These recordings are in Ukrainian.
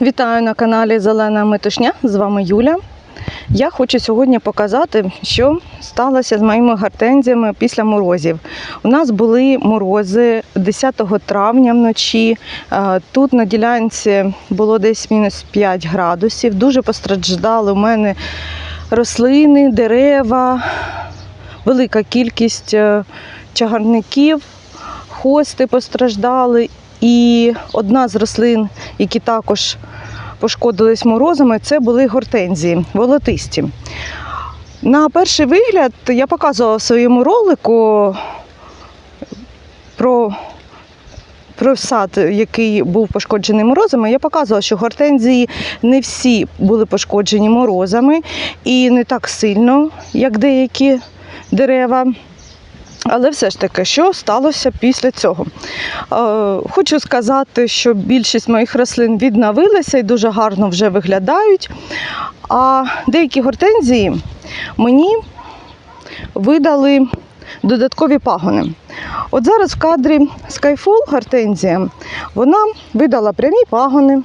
Вітаю на каналі Зелена Метушня. З вами Юля. Я хочу сьогодні показати, що сталося з моїми гортензіями після морозів. У нас були морози 10 травня вночі. Е, Тут на ділянці було десь мінус 5 градусів. Дуже постраждали у мене рослини, дерева, велика кількість е, чагарників, хости постраждали. І одна з рослин, які також пошкодились морозами, це були гортензії, волотисті. На перший вигляд я показувала в своєму ролику про, про сад, який був пошкоджений морозами. Я показувала, що гортензії не всі були пошкоджені морозами і не так сильно, як деякі дерева. Але все ж таки, що сталося після цього? Е, Хочу сказати, що більшість моїх рослин відновилися і дуже гарно вже виглядають. А деякі гортензії мені видали додаткові пагони. От зараз в кадрі Skyfall гортензія, вона видала прямі пагони.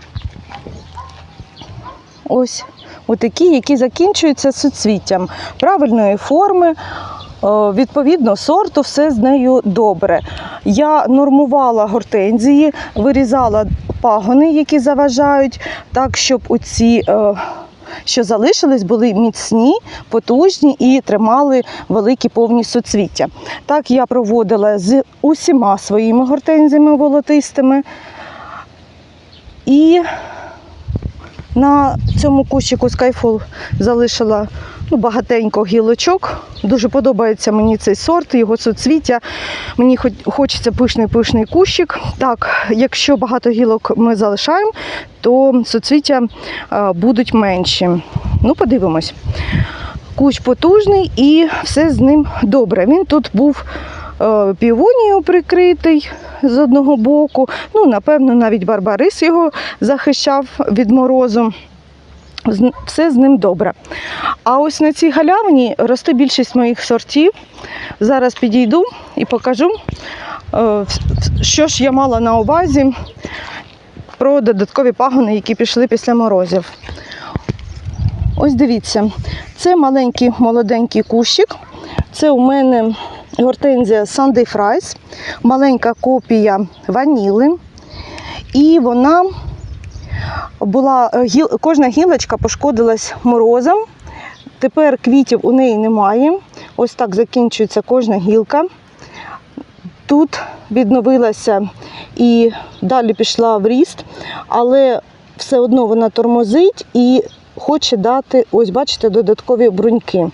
Ось отакі, які закінчуються суцвіттям правильної форми. Е, Відповідно, сорту все з нею добре. Я нормувала гортензії, вирізала пагони, які заважають, так, щоб оці, е, що залишились, були міцні, потужні і тримали великі повні суцвіття. Так я проводила з усіма своїми гортензіями волотистими. І на цьому кущику Skyfall залишила багатенько гілочок. Дуже подобається мені цей сорт, його соцвіття. Мені хочеться пишний-пишний кущик. Так, якщо багато гілок ми залишаємо, то соцвіття е, будуть менші. Ну, подивимось. Кущ потужний і все з ним добре. Він тут був е, півонією прикритий з одного боку. Ну, напевно, навіть Барбарис його захищав від морозу. Все з ним добре. А ось на цій галявині росте більшість моїх сортів. Зараз підійду і покажу, е, що ж я мала на увазі про додаткові пагони, які пішли після морозів. Ось дивіться, це маленький молоденький кущик. Це у мене гортензія Sunday Fries, маленька копія ваніли. І вона була е, гіл, кожна гілочка пошкодилась морозом. Тепер квітів у неї немає. Ось так закінчується кожна гілка. Тут відновилася і далі пішла в ріст, але все одно вона тормозить і хоче дати, ось бачите, додаткові бруньки.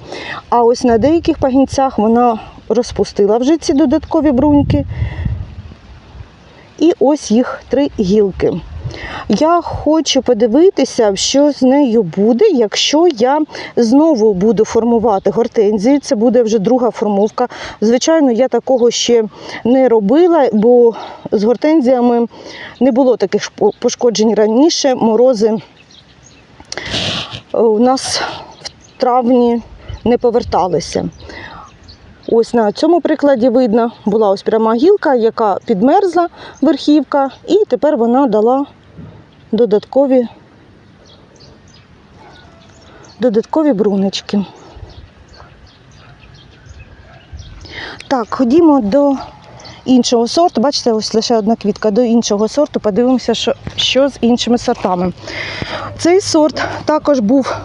А ось на деяких пагінцях вона розпустила вже ці додаткові бруньки. І ось їх три гілки. Я хочу подивитися, що з нею буде, якщо я знову буду формувати гортензії. Це буде вже друга формовка. Звичайно, я такого ще не робила, бо з гортензіями не було таких пошкоджень раніше. Морози е, у нас в травні не поверталися. Ось на цьому прикладі видно, була ось пряма гілка, яка підмерзла верхівка, і тепер вона дала додаткові, додаткові бруночки. Так, ходімо до іншого сорту. Бачите, ось лише одна квітка до іншого сорту. Подивимося, що, що з іншими сортами. Цей сорт також був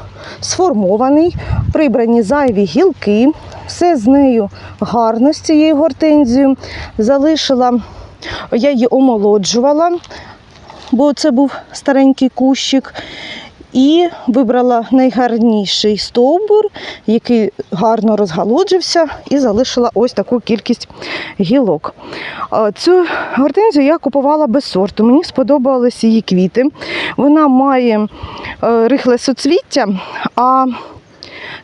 сформований, прибрані зайві гілки. Все з нею гарно з цією гортензією. Залишила, я її омолоджувала, бо це був старенький кущик. І вибрала найгарніший стовбур, який гарно розгалоджився, і залишила ось таку кількість гілок. Цю гортензію я купувала без сорту. Мені сподобались її квіти. Вона має е, рихле соцвіття, а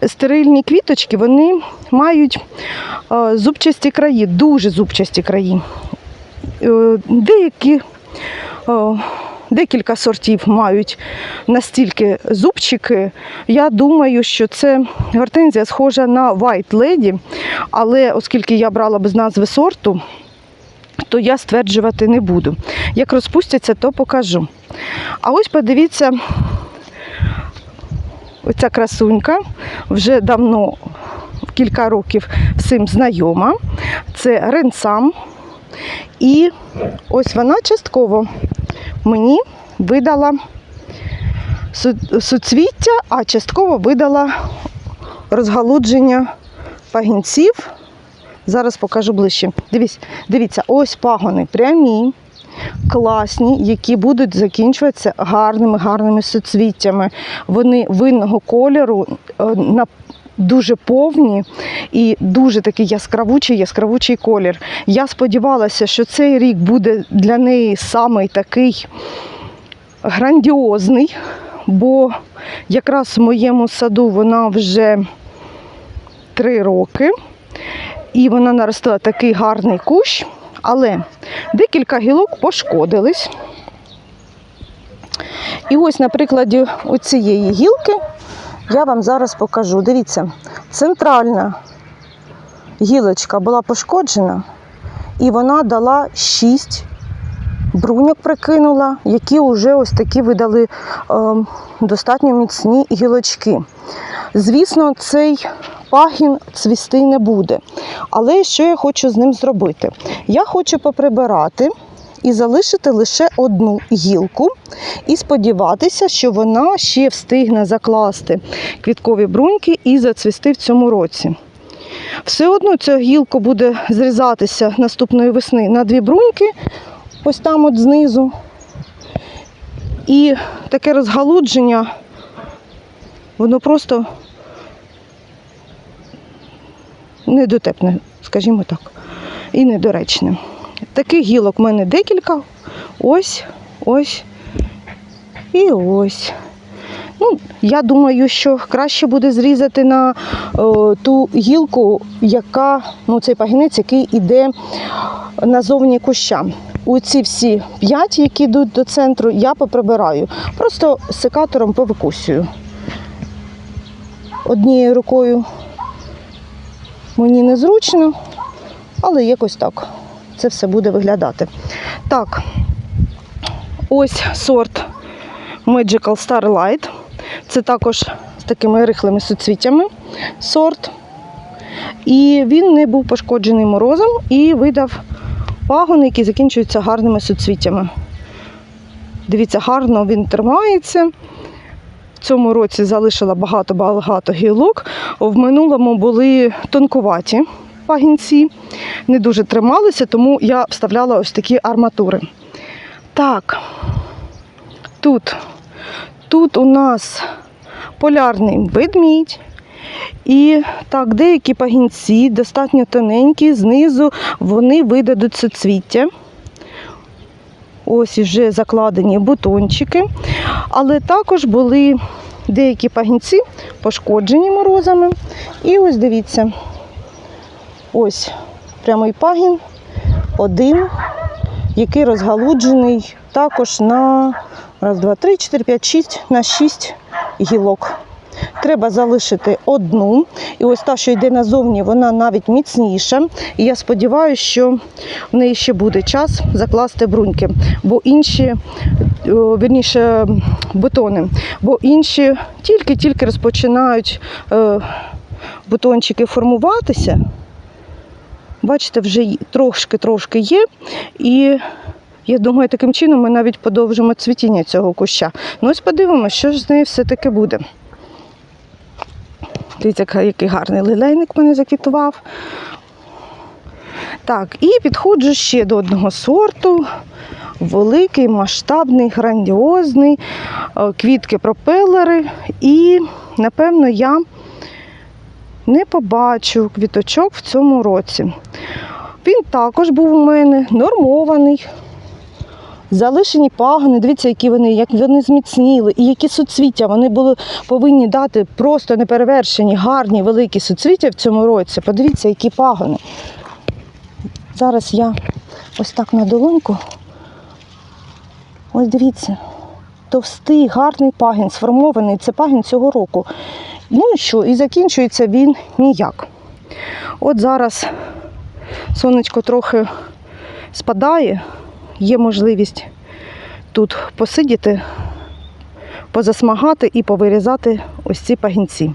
стерильні квіточки вони мають е, зубчасті краї, дуже зубчасті краї. Е, Деякі Декілька сортів мають настільки зубчики. Я думаю, що це гортензія схожа на White Lady, але оскільки я брала без назви сорту, то я стверджувати не буду. Як розпустяться, то покажу. А ось подивіться, оця красунька вже давно, кілька років всім знайома. Це ренсам. І ось вона частково мені видала суцвіття, а частково видала розгалудження пагінців. Зараз покажу ближче. Дивіться, дивіться, ось пагони прямі, класні, які будуть закінчуватися гарними, гарними суцвіттями. Вони винного кольору, е, дуже повні і дуже такий яскравучий, яскравучий колір. Я сподівалася, що цей рік буде для неї самий такий грандіозний, бо якраз в моєму саду вона вже три роки. І вона наростила такий гарний кущ, але декілька гілок пошкодились. І ось на прикладі оцієї гілки я вам зараз покажу. Дивіться, центральна гілочка була пошкоджена, і вона дала 6 бруньок прикинула, які вже ось такі видали е, достатньо міцні гілочки. Звісно, цей пагін цвісти не буде. Але що я хочу з ним зробити? Я хочу поприбирати і залишити лише одну гілку, і сподіватися, що вона ще встигне закласти квіткові бруньки і зацвісти в цьому році. Все одно ця гілка буде зрізатися наступної весни на дві бруньки, ось там от знизу. І таке розгалудження, воно просто недотепне, скажімо так, і недоречне. Таких гілок в мене декілька. Ось, ось і ось. Ну, я думаю, що краще буде зрізати на о, ту гілку, яка, ну, цей пагінець, який йде назовні куща. Оці всі п'ять, які йдуть до центру, я поприбираю. Просто секатором повикусюю. Однією рукою мені незручно, але якось так це все буде виглядати. Так, ось сорт Magical Starlight. Це також з такими рихлими суцвіттями сорт. І він не був пошкоджений морозом і видав пагони, які закінчуються гарними суцвіттями. Дивіться, гарно він тримається. В цьому році залишила багато-багато гілок. В минулому були тонкуваті пагінці, не дуже трималися, тому я вставляла ось такі арматури. Так, тут, тут у нас полярний ведмідь. І так, деякі пагінці достатньо тоненькі, знизу вони видадуть суцвіття. Ось вже закладені бутончики. Але також були деякі пагінці пошкоджені морозами. І ось дивіться, ось прямий пагін, один, який розгалуджений також на раз, два, три, чотири, п'ять, шість, на шість гілок. Треба залишити одну. І ось та, що йде назовні, вона навіть міцніша. І я сподіваюся, що в неї ще буде час закласти бруньки, бо інші, о, вірніше, бутони, бо інші тільки-тільки розпочинають е, бутончики формуватися. Бачите, вже трошки-трошки є. І я думаю, таким чином ми навіть подовжимо цвітіння цього куща. Ну ось подивимося, що ж з нею все-таки буде. Дивіться, який гарний лилейник мене заквітував. Так, і підходжу ще до одного сорту. Великий, масштабний, грандіозний, е, квітки пропелери. І, напевно, я не побачу квіточок в цьому році. Він також був у мене нормований. Залишені пагони, дивіться, які вони, як вони зміцніли, і які суцвіття. Вони були повинні дати просто неперевершені, гарні, великі суцвіття в цьому році. Подивіться, які пагони. Зараз я ось так на долоньку. Ось дивіться, товстий, гарний пагін, сформований. Це пагін цього року. Ну і що? І закінчується він ніяк. От зараз сонечко трохи спадає, є можливість тут посидіти, позасмагати і повирізати ось ці пагінці.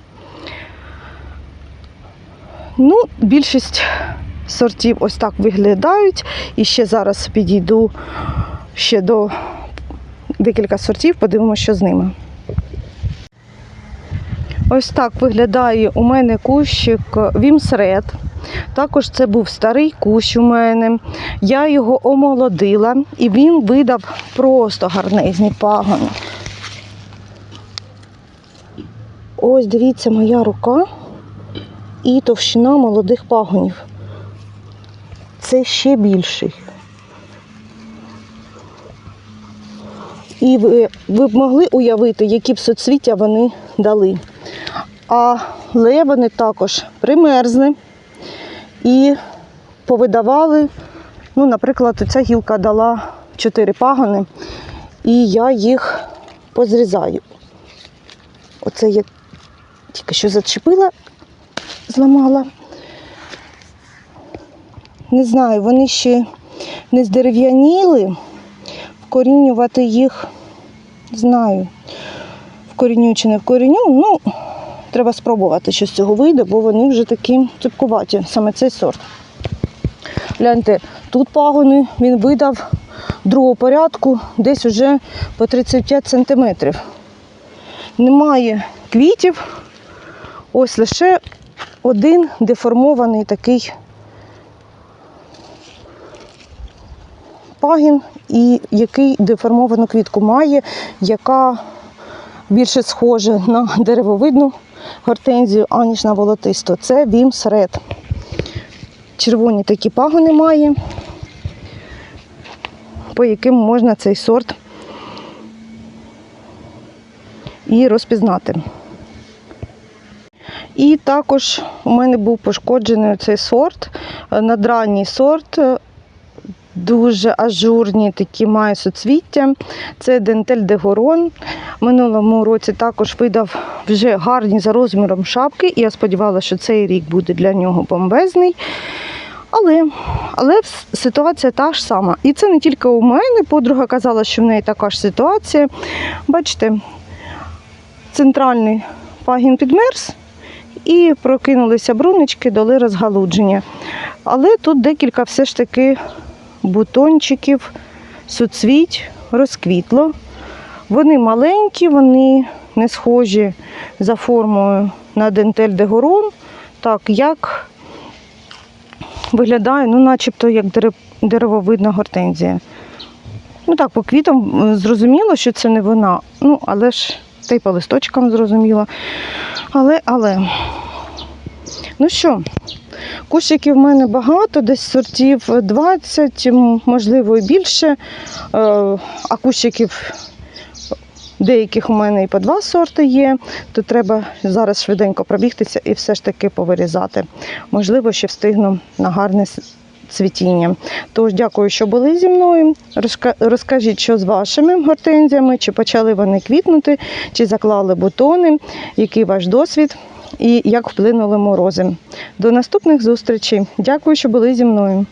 Ну, більшість сортів ось так виглядають. І ще зараз підійду ще до декілька сортів, подивимося, що з ними. Ось так виглядає у мене кущик Вімсред. Також це був старий кущ у мене. Я його омолодила і він видав просто гарнезні пагони. Ось дивіться моя рука і товщина молодих пагонів. Це ще більший. І ви, ви б могли уявити, які б соцвіття вони дали. Але вони також примерзли і повидавали. Ну, наприклад, ця гілка дала 4 пагони, і я їх позрізаю. Оце я тільки що зачепила, зламала. Не знаю, вони ще не здерев'яніли. Вкорінювати їх знаю. Вкоріню чи не вкоріню, ну, треба спробувати, що з цього вийде, бо вони вже такі цупкуваті, саме цей сорт. Гляньте, тут пагони він видав другого порядку, десь уже по 35 сантиметрів. Немає квітів, ось лише один деформований такий пагін, і який деформовану квітку має, яка більше схожа на деревовидну гортензію, аніж на волотисту. Це Вімс Ред. Червоні такі пагони має, по яким можна цей сорт і розпізнати. І також у мене був пошкоджений цей сорт, надранній сорт, дуже ажурні такі має суцвіття. Це дентель дегорон. Минулому році також видав вже гарні за розміром шапки, і я сподівалася, що цей рік буде для нього бомбезний. Але, але ситуація та ж сама. І це не тільки у мене. Подруга казала, що в неї така ж ситуація. Бачите, центральний пагін підмерз і прокинулися брунички, дали розгалудження. Але тут декілька все ж таки бутончиків, суцвіть розквітло. Вони маленькі, вони не схожі за формою на дентель дегорон. Так, як виглядає, ну, начебто як деревовидна гортензія. Ну так, по квітам е, зрозуміло, що це не вона. Ну, але ж та й по листочкам зрозуміло. Але, але. Ну що, кущиків в мене багато, десь сортів 20, можливо, і більше. Е, А кущиків деяких у мене і по два сорти є, то треба зараз швиденько пробігтися і все ж таки повирізати. Можливо, ще встигну на гарне цвітіння. Тож дякую, що були зі мною. Розкажіть, що з вашими гортензіями, чи почали вони квітнути, чи заклали бутони, який ваш досвід і як вплинули морози. До наступних зустрічей. Дякую, що були зі мною.